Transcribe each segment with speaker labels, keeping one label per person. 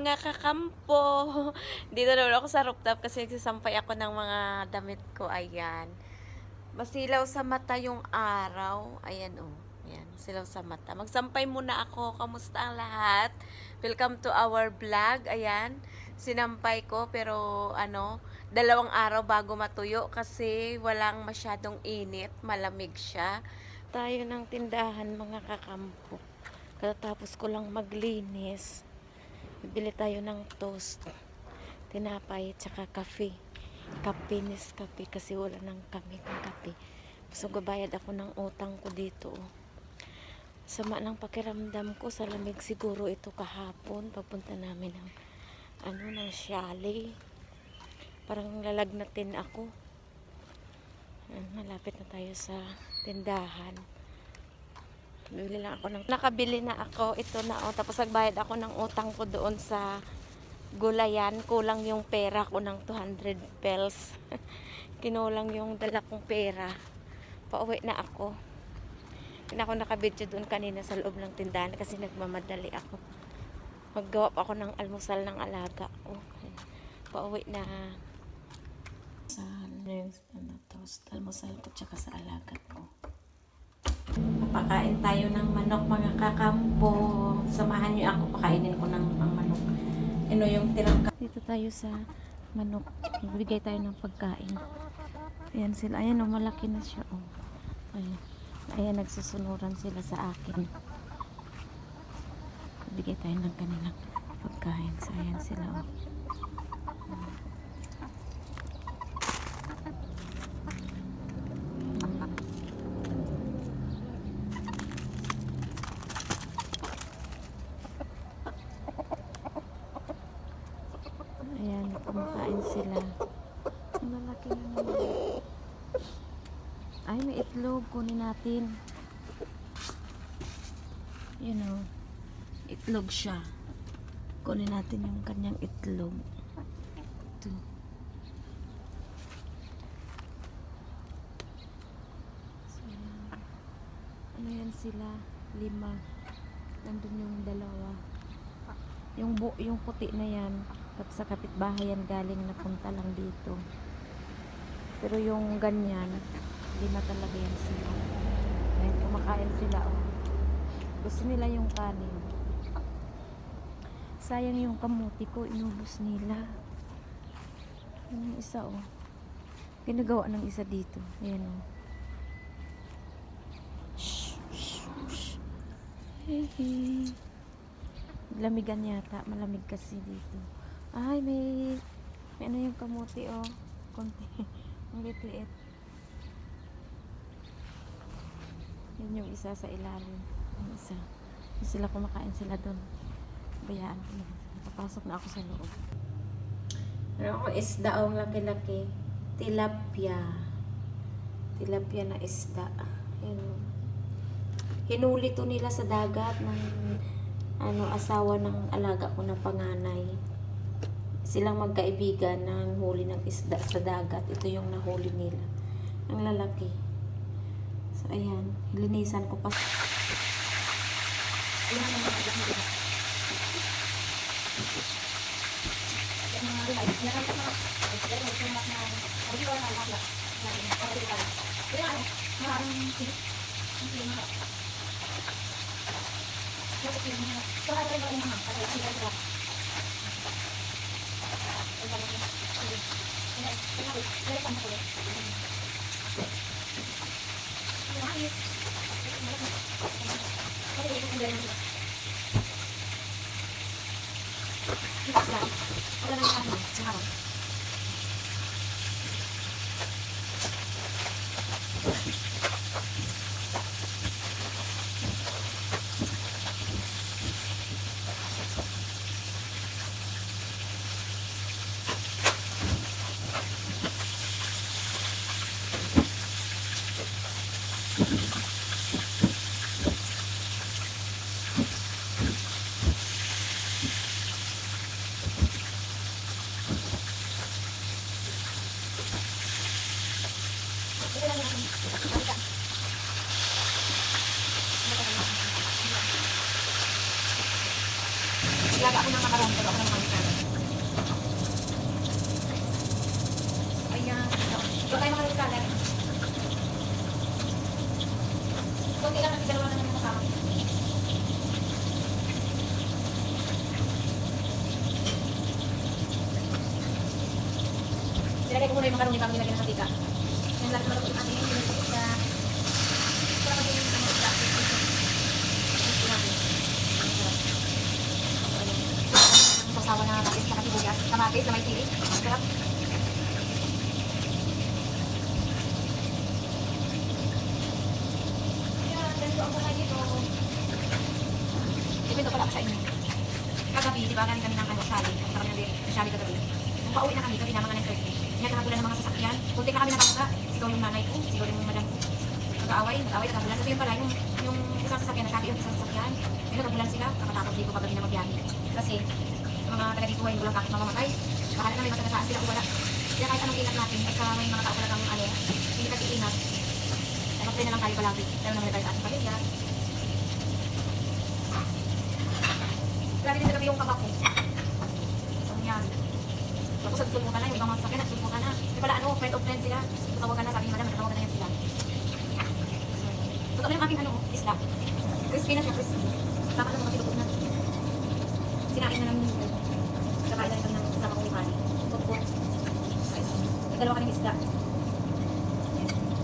Speaker 1: mga kakampo. Dito naman ako sa rooftop kasi nagsasampay ako ng mga damit ko. Ayan. Masilaw sa mata yung araw. Ayan oh. Ayan, silaw sa mata. Magsampay muna ako. Kamusta ang lahat? Welcome to our vlog. Ayan. Sinampay ko pero ano, dalawang araw bago matuyo kasi walang masyadong init. Malamig siya. Tayo ng tindahan mga kakampo. Katapos ko lang maglinis. Bibili tayo ng toast. Tinapay, tsaka kape. Kape, kape kasi wala nang kami ng kape. So, gabayad ako ng utang ko dito. oh. Sama ng pakiramdam ko sa lamig siguro ito kahapon. Papunta namin ng ano, ng chalet. Parang lalagnatin ako. Malapit na tayo sa tindahan. Bili lang ako ng... Nakabili na ako. Ito na oh. Tapos nagbayad ako ng utang ko doon sa gulayan. Kulang yung pera ko ng 200 bells. Kinulang yung dala kong pera. Pauwi na ako. Hindi ako nakabidyo doon kanina sa loob ng tindahan kasi nagmamadali ako. Maggawa pa ako ng almusal ng alaga ko. Pauwi na. Sa ano, toast. Almusal ko tsaka sa alaga ko. Papakain tayo ng manok mga kakampo. Samahan niyo ako, pakainin ko ng, ng manok. Ano yung tirang Dito tayo sa manok. Bibigay tayo ng pagkain. Ayan sila. Ayan o, malaki na siya. Oh. Ayan. Ayan, nagsusunuran sila sa akin. Bibigay tayo ng kanilang pagkain. So, ayan sila. Oh. Ayan, kumakain sila. Ang Malaki na naman. Ay, may itlog. Kunin natin. Yun o. Itlog siya. Kunin natin yung kanyang itlog. Ito. So. Ano yan sila? Lima. Nandun yung dalawa. Yung, bu yung puti na yan, sa kapitbahay yan galing napunta lang dito. Pero yung ganyan, lima talaga yan sila. Ayan, kumakain sila, oh. Gusto nila yung kanin. Sayang yung kamuti ko, inubos nila. Yung isa, oh. Ginagawa ng isa dito. Ayan, oh. Shh, shh. Lamigan yata. Malamig kasi dito. Ay, may... May ano yung kamuti, oh. Konti. Ang liit-liit. Yan yung isa sa ilalim. Yung isa. Yung sila kumakain sila doon. Bayaan ko na. Papasok na ako sa loob. Meron ako isda, oh. Laki-laki. Tilapia. Tilapia na isda. Yan. Hinuli to nila sa dagat ng ano asawa ng alaga ko na panganay. Silang magkaibigan ng huli ng isda sa dagat. Ito yung nahuli nila. Ang lalaki. So, ayan. Linisan ko pa.
Speaker 2: Ayan, mga dahil. Ayan, mga dahil. Ayan, mga dahil. Thank you. 你好，我这边你好，请问。Silaga ako ng makaroon, pero ako ng makaroon. Kamatis na may sili. Sarap. Ito pala ako sa inyo. Kagabi, di ba, galing kami ng ano, Shali. Punta kami ng Shali kagabi. Nung pauwi na kami, gabi na mga 9.30. Nagkakagulan ng mga sasakyan. Kunti na kami nakapunta. Sigaw yung nanay ko, sigaw yung madam ko. Nag-aaway, nag-aaway, nagkagulan. Kasi yun pala, yung, yung isang sasakyan, nasabi yung isang sasakyan. May nagkagulan sila, nakatakot dito kagabi na magbiyahe. Kasi, yung mga taga dito ay walang kakit mamamatay. Bahala na may masagasaan sila o wala. Kaya natin, basta may mga tao talagang ano, hindi kasi ingat. Ay, mag-pray na lang tayo palagi. Lalo naman tayo sa ating pamilya. Grabe din talaga yung kabak ko. Ang yan. Tapos nagsulpukan na, yung ibang mga sasakyan, nagsulpukan na. Yung pala ano, friend of friend sila. Tutawagan na, sabi ni madam, nagtawagan na yan sila. Totoo yung aking ano, isla. Crispy na siya, crispy. Dapat naman kasi lupot na. Sinain na namin yung Sakain na rin kami ng kasama ko ni Manny. Tupot. Nagdalawa kami ng isla.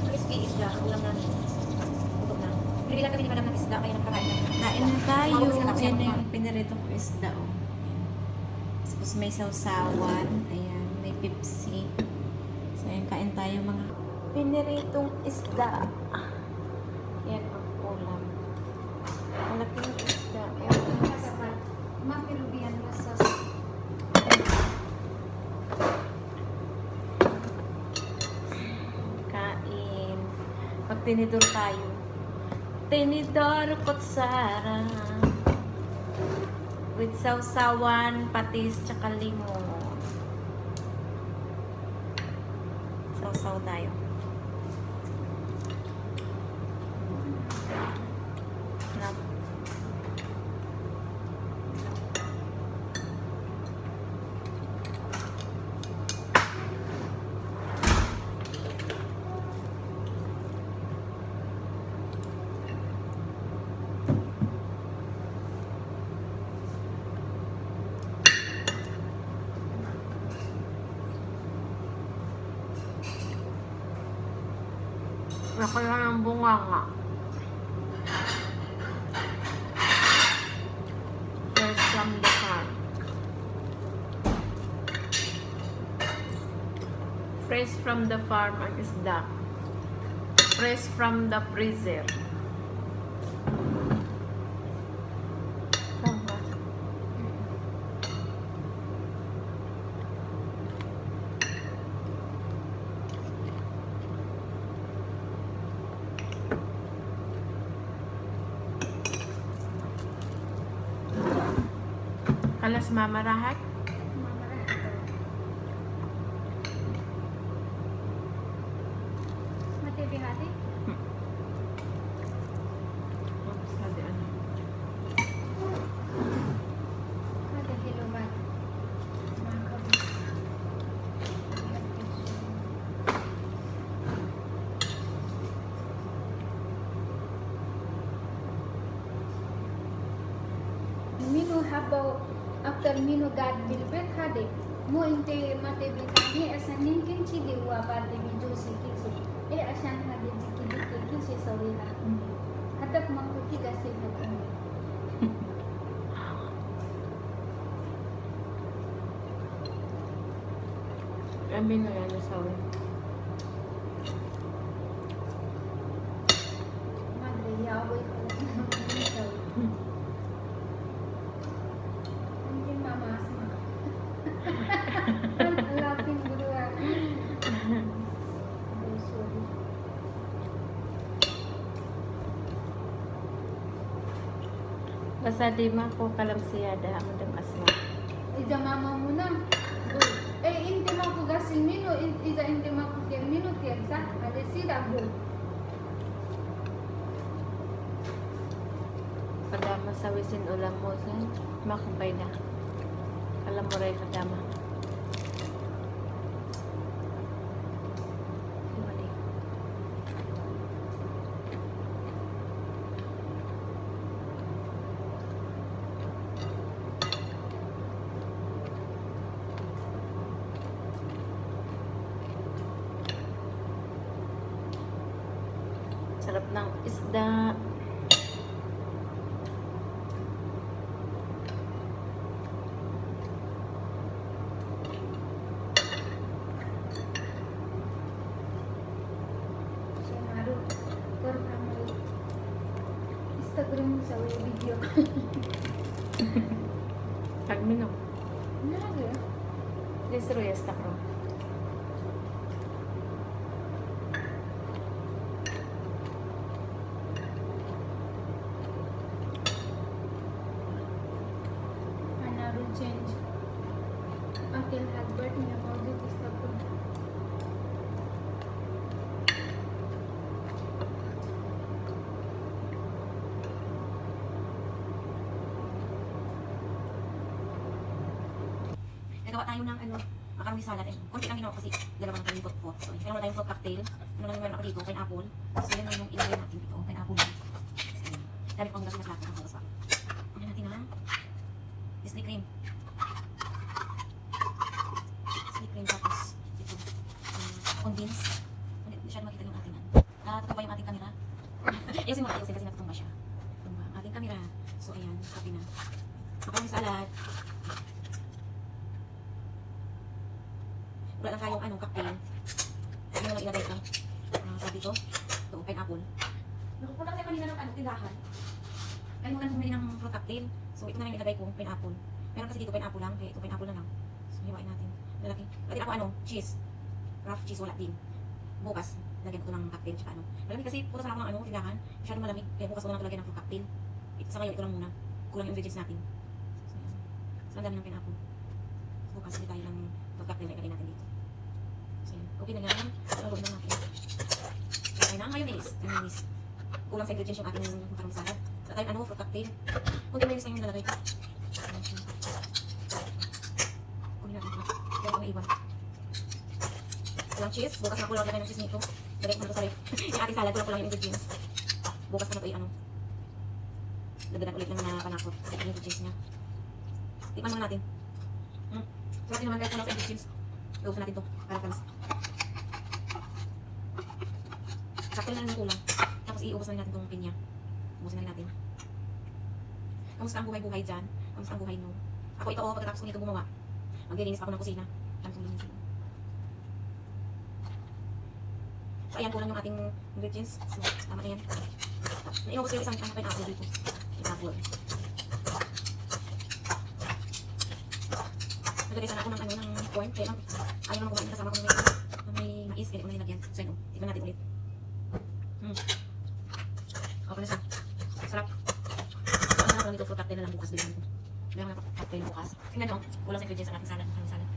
Speaker 2: Crispy ang ulam namin. Tutok na. Binibilang kami ni madam ng isla, kaya nagkakain na.
Speaker 1: Kain na tayo. Yan na yung pinirito ko isda, oh. Tapos may sausawan. Ayan, may pipsi. So, ayan, kain tayo mga piniritong isda. Yan ang ulam. Malaking isda. Ayan.
Speaker 3: Mapirubian sa
Speaker 1: Kain. Magtinidor tayo. Tinidor kutsara. With sausawan, patis, tsaka limon. Sausaw tayo. Sarap. Ako lang ang bunga nga. Fresh from the farm. Fresh from the farm ang isda. Fresh from the freezer. Tama. Kalas mamarahat?
Speaker 3: Mati hati.
Speaker 1: Sabi
Speaker 3: after minu gad bilbet hade mo inte mate bitani asan ninkin chidi wa bade mi josi kisi e asan hade jiki jiki kisi sawi ha hatak makuti gasi hatak
Speaker 1: Sabi na yan, sabi.
Speaker 3: Madre, yaboy ko. Hindi mamasma. Alapin guru ako. Oh, sorry.
Speaker 1: Basta di ma ko kalamsiyada ang madam asma.
Speaker 3: Ija mama mo na. Eh, hindi mo ko gasin mino. in- Ija hindi mo ko kir mino tiyagsa. Ade sida go.
Speaker 1: Pada masawisin ulam mo sa makapay na. la morena dama. Mali.
Speaker 3: Mawajud Instagram.
Speaker 2: Nagawa tayo ng ano, macaroni salad. Eh, konti lang ginawa kasi dalawang kami pot pot. So, meron tayong fruit cocktail. Ano lang meron ako dito, pineapple. So, yun yung ilagay natin dito, pineapple. So. Dami pang gas na plata. Ang bagas pa. Ano natin na? Disney cream. Disney cream tapos ito. Um, condense. Hindi hindi siya makita yung ating ano. Natutumba yung ating camera. ayusin mo ayusin kasi natutumba siya. Tumba ang ating camera. So, ayan. Copy na. Macaroni salad. Wala lang kayong anong cocktail. Ano lang ilagay ko? Ah, sabi ko, ito, pineapple. Nakapunta kasi kanina ng ano, tindahan. Kalimutan bumili ng fruit cocktail. So, ito na lang ilagay ko, pineapple. Meron kasi dito pineapple lang, kaya ito pineapple na lang. So, hiwain natin. Lalaki. Lagyan ako ano, cheese. Rough cheese, wala din. Bukas, lagyan ko ng cocktail, tsaka ano. Malamig kasi, putas na ako ng ano, tindahan. Masyadong malamig, kaya bukas ko na lagyan ng fruit cocktail. Ito, sa ngayon, ito lang muna. Kulang yung ingredients natin. So. So, ang dami ng pineapple. So, hindi tayo ng fruit cocktail na ilagay natin dito. Okay na yan. Lalo na natin. Okay na, mayonnaise. Mayonnaise. Kulang sa ingredients yung ating macaroni salad. Wala tayong ano, fruit cocktail. Kunti mayonnaise lang yung lalagay ko. Kunin natin ito. Kaya ko naiwan. Kulang cheese. Bukas na kulang lagay ng cheese nito. Ko na ito sa ref. yung ating salad, kulang kulang yung ingredients. Bukas na ito yung ano. Dagdagan ulit ng mga panakot. Yung ingredients niya. Tikman muna natin. Hmm. Sarap din naman kahit kulang sa ingredients. Gawin natin to. Para kamas. Sakto lang yung kulang. Tapos iubos na natin itong pinya. Ubusin na natin. Kamusta ang buhay-buhay dyan? Kamusta ang buhay nyo? Ako ito, oh, pagkatapos ko nito gumawa. Maglilinis pa ako ng kusina. Ano kong linisin? So, ayan, kulang yung ating ingredients. So, tama na yan. Naiubos ko yung isang ano, pineapple dito. Pineapple. Naglagay sana ako ng ano, ng corn. Kaya lang, ayaw naman kumain kasama ko ng may, ng may mais. Kaya ko na nilagyan. So, yun, oh. Tignan natin ulit. Hmm. Okay na siya. Sarap. So, ano na lang dito, fruit cocktail na lang bukas ko. Meron na cocktail bukas. Tingnan nyo, kulang sa ingredients ang ating salad. Ang salad.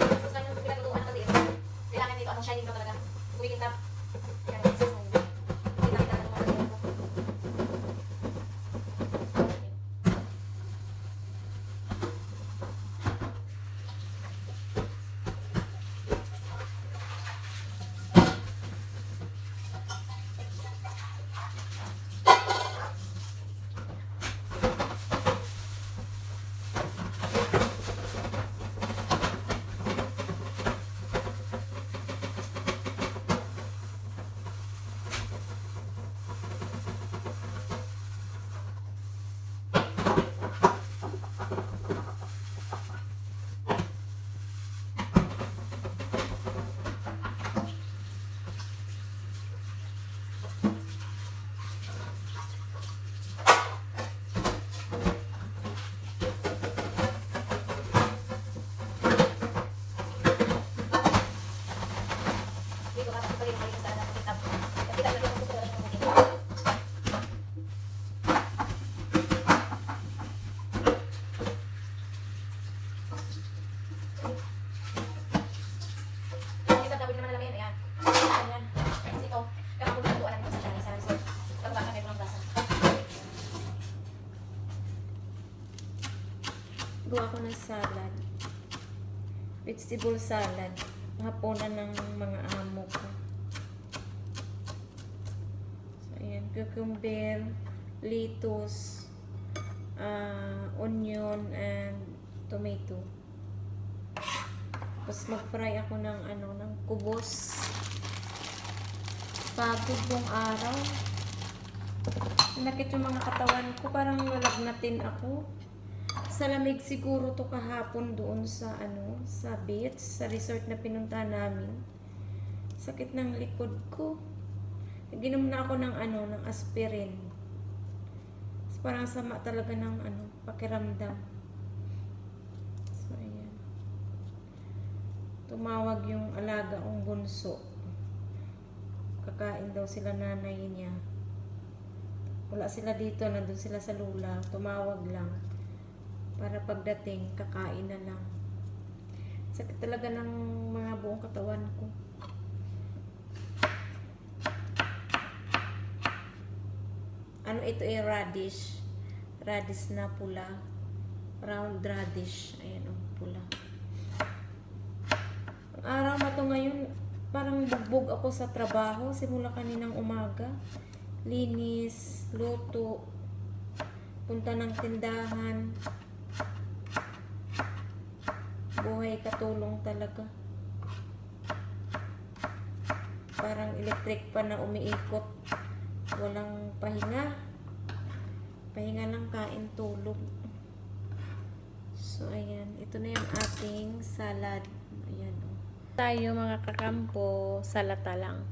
Speaker 2: Tapos lang yung pinaglutuan natin dito. Kailangan dito, ano, shining ka talaga. Kumikintab.
Speaker 1: Ako ng salad. Vegetable salad. Hapunan ng mga amo ko. So, ayan. Cucumber, lettuce, ah, onion, and tomato. Tapos mag-fry ako ng ano, ng kubos. Pagod yung araw. Nakit yung mga katawan ko, parang nalagnatin ako. Sa lamig siguro to kahapon doon sa ano, sa beach, sa resort na pinunta namin. Sakit ng likod ko. Ginom na ako ng ano, ng aspirin. Parang sama talaga ng ano, pakiramdam. So, ayan. Tumawag yung alaga kong bunso. Kakain daw sila nanay niya. Wala sila dito, nandun sila sa lula. Tumawag lang. Para pagdating, kakain na lang. Sakit talaga ng mga buong katawan ko. Ano ito ay radish. Radish na pula. Round radish. Ayan o, pula. Ang araw na to ngayon, parang bugbog ako sa trabaho simula kaninang umaga. Linis, luto, punta ng tindahan. Buhay katulong talaga. Parang electric pa na umiikot. Walang pahinga. Pahinga lang kain tulog. So, ayan. Ito na yung ating salad. Ayan, oh. Tayo mga kakampo, salata lang.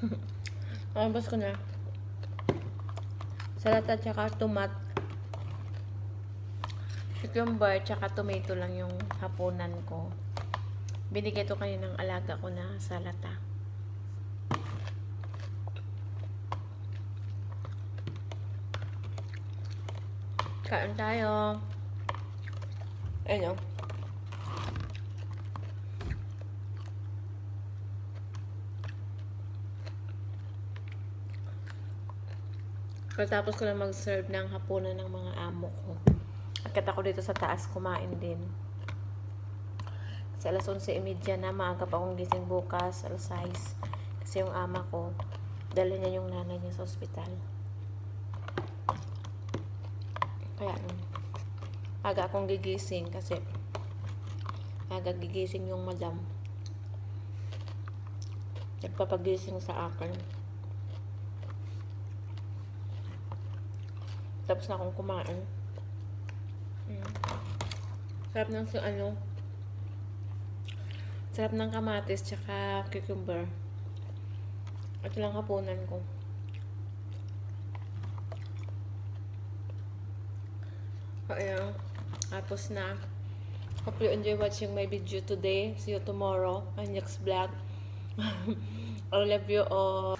Speaker 1: Nakabas ko na. Salata tsaka tomat. Cucumber tsaka tomato lang yung hapunan ko. Binigay to kayo ng alaga ko na salata. Kain tayo. Ayun. oh. Pagkatapos ko na mag-serve ng hapunan ng mga amo ko. Akit ako dito sa taas kumain din. Kasi alas 11.30 na, maaga pa akong gising bukas, alas 6. Kasi yung ama ko, dala niya yung nanay niya sa ospital. Kaya, um, aga akong gigising kasi aga gigising yung madam. Nagpapagising sa akin. Tapos na akong kumain. Sarap ng si ano. Sarap ng kamatis tsaka cucumber. Ito lang hapunan ko. Ayan. Tapos na. Hope you enjoy watching my video today. See you tomorrow. My next vlog. I love you all.